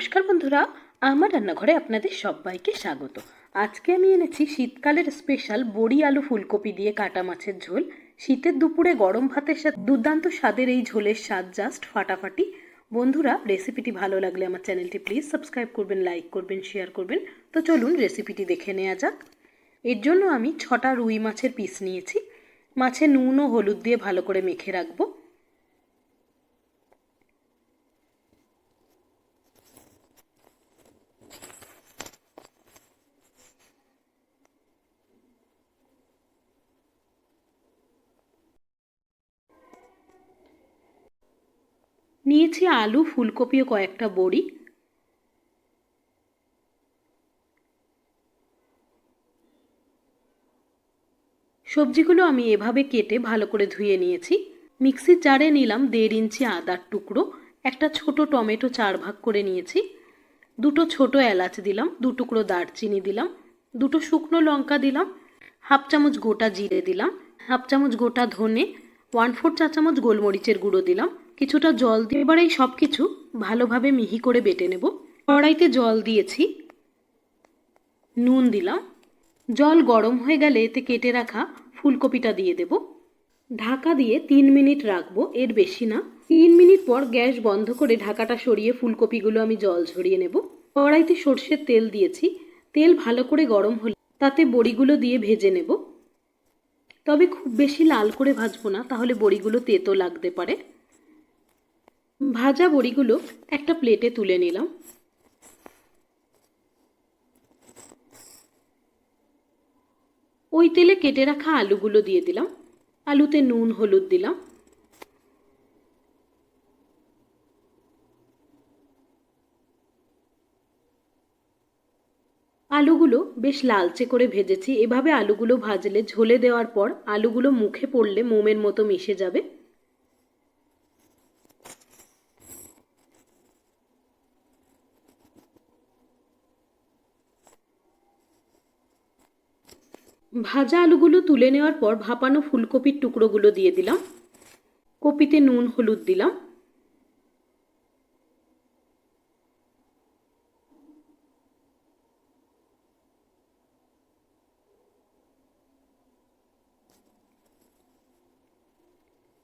নমস্কার বন্ধুরা, আমার রান্নাঘরে আপনাদের সবাইকে স্বাগত। আজকে আমি এনেছি শীতকালের স্পেশাল বড়ি আলু ফুলকপি দিয়ে কাটা মাছের ঝোল। শীতের দুপুরে গরম ভাতের সাথে দুর্দান্ত স্বাদের এই ঝোলের স্বাদ জাস্ট ফাটাফাটি। বন্ধুরা রেসিপিটি ভালো লাগলে আমার চ্যানেলটি প্লিজ সাবস্ক্রাইব করবেন লাইক করবেন শেয়ার করবেন। তো চলুন রেসিপিটি দেখে নেওয়া যাক। এর জন্য আমি ছটা রুই মাছের পিস নিয়েছি। মাছে নুন ও হলুদ দিয়ে ভালো করে মেখে রাখব। নিয়েছি আলু, ফুলকপি ও কয়েকটা বড়ি। সবজিগুলো আমি এভাবে কেটে ভালো করে ধুয়ে নিয়েছি। মিক্সির জারে নিলাম দেড় ইঞ্চি আদার টুকরো, একটা ছোট টমেটো চার ভাগ করে নিয়েছি। দুটো ছোট এলাচ দিলাম, দু টুকরো দারচিনি দিলাম, দুটো শুকনো লঙ্কা দিলাম, হাফ চামচ গোটা জিরে দিলাম, হাফ চামচ গোটা ধনে, ওয়ান ফোর চা চামচ গোলমরিচের গুঁড়ো দিলাম কিছুটা জল দিয়ে এবার এই সব কিছু ভালোভাবে মিহি করে বেটে নেব। কড়াইতে জল দিয়েছি। নুন দিলাম। জল গরম হয়ে গেলে এতে কেটে রাখা ফুলকপিটা দিয়ে দেব। ঢাকা দিয়ে তিন মিনিট রাখব, এর বেশি না। তিন মিনিট পর গ্যাস বন্ধ করে ঢাকাটা সরিয়ে ফুলকপিগুলো আমি জল ঝরিয়ে নেব। কড়াইতে সর্ষের তেল দিয়েছি। তেল ভালো করে গরম হলে তাতে বড়িগুলো দিয়ে ভেজে নেব। তবে খুব বেশি লাল করে ভাজবো না, তাহলে বড়িগুলো তেতো লাগতে পারে। ভাজা বড়িগুলো একটা প্লেটে তুলে নিলাম। ওই তেলে কেটে রাখা আলুগুলো দিয়ে দিলাম। আলুতে নুন, হলুদ দিলাম। আলুগুলো বেশ লালচে করে ভেজেছি। এভাবে আলুগুলো ভাজলে ঝোলে দেওয়ার পর আলুগুলো মুখে পড়লে মোমের মতো মিশে যাবে। ভাজা আলুগুলো তুলে নেওয়ার পর ভাপানো ফুলকপির টুকরোগুলো দিয়ে দিলাম। কপিতে নুন, হলুদ দিলাম।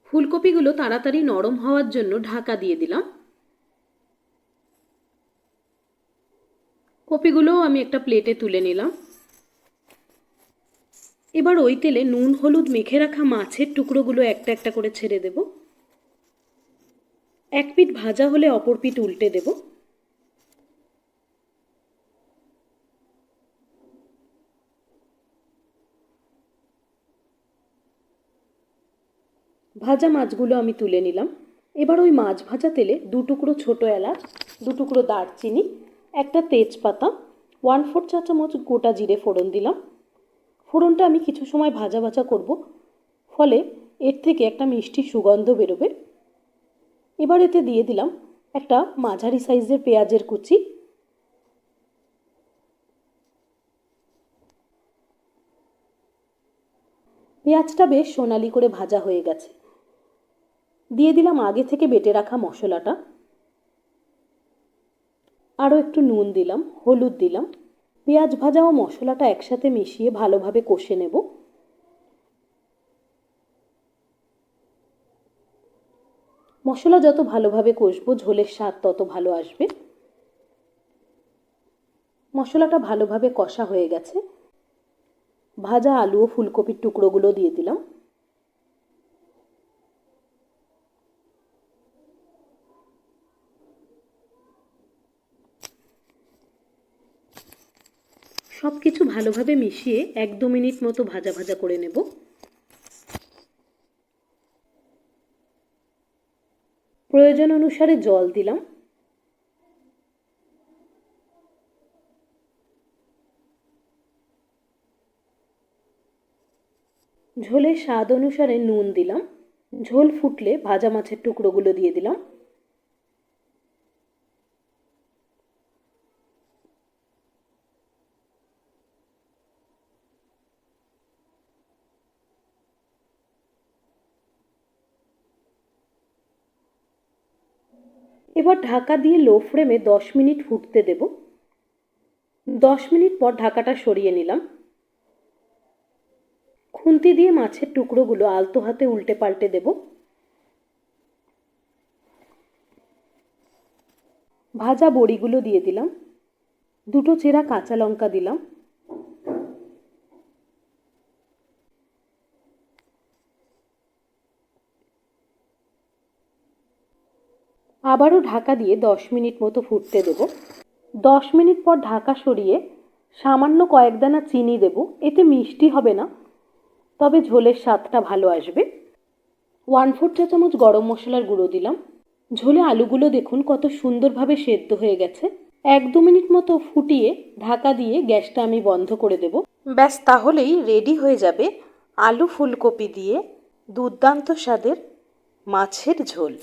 ফুলকপিগুলো তাড়াতাড়ি নরম হওয়ার জন্য ঢাকা দিয়ে দিলাম। কপিগুলোও আমি একটা প্লেটে তুলে নিলাম। এবার ওই তেলে নুন, হলুদ মেখে রাখা মাছের টুকরোগুলো একটা একটা করে ছেড়ে দেব। এক পিঠ ভাজা হলে অপর পিঠ উল্টে দেব। ভাজা মাছগুলো আমি তুলে নিলাম। এবার ওই মাছ ভাজা তেলে দু টুকরো ছোটো এলাচ, দু টুকরো দারচিনি, একটা তেজপাতা ওয়ান ফোর চা চামচ গোটা জিরে ফোড়ন দিলাম। ফোড়নটা আমি কিছু সময় ভাজা ভাজা করব, ফলে এর থেকে একটা মিষ্টি সুগন্ধ বেরোবে। এবার এতে দিয়ে দিলাম একটা মাঝারি সাইজের পেঁয়াজের কুচি। পেঁয়াজটা বেশ সোনালি করে ভাজা হয়ে গেছে। দিয়ে দিলাম আগে থেকে বেটে রাখা মশলাটা। আরও একটু নুন দিলাম, হলুদ দিলাম। পেঁয়াজ ভাজা ও মশলাটা একসাথে মিশিয়ে ভালোভাবে কষে নেব। মশলা যত ভালোভাবে কষবো, ঝোলের স্বাদ তত ভালো আসবে। মশলাটা ভালোভাবে কষা হয়ে গেছে। ভাজা আলু ও ফুলকপির টুকরোগুলো দিয়ে দিলাম। সব কিছু ভালোভাবে মিশিয়ে এক দু মিনিট মতো ভাজা ভাজা করে নেব। প্রয়োজন অনুসারে জল দিলাম। ঝোলের স্বাদ অনুসারে নুন দিলাম। ঝোল ফুটলে ভাজা মাছের টুকরোগুলো দিয়ে দিলাম। এবার ঢাকা দিয়ে লো ফ্লেমে দশ মিনিট ফুটতে দেব। দশ মিনিট পর ঢাকাটা সরিয়ে নিলাম। খুন্তি দিয়ে মাছের টুকরোগুলো আলতো হাতে উল্টে পাল্টে দেব। ভাজা বড়িগুলো দিয়ে দিলাম। দুটো চেরা কাঁচা লঙ্কা দিলাম। আবারও ঢাকা দিয়ে দশ মিনিট মতো ফুটতে দেব। দশ মিনিট পর ঢাকা সরিয়ে সামান্য কয়েক দানা চিনি দেব। এতে মিষ্টি হবে না, তবে ঝোলের স্বাদটা ভালো আসবে। ওয়ান ফোর চা চামচ গরম মশলার গুঁড়ো দিলাম। ঝোলে আলুগুলো দেখুন কত সুন্দরভাবে সেদ্ধ হয়ে গেছে। এক দু মিনিট মতো ফুটিয়ে ঢাকা দিয়ে গ্যাসটা আমি বন্ধ করে দেব। ব্যাস, তাহলেই রেডি হয়ে যাবে আলু ফুলকপি দিয়ে দুর্দান্ত স্বাদের মাছের ঝোল।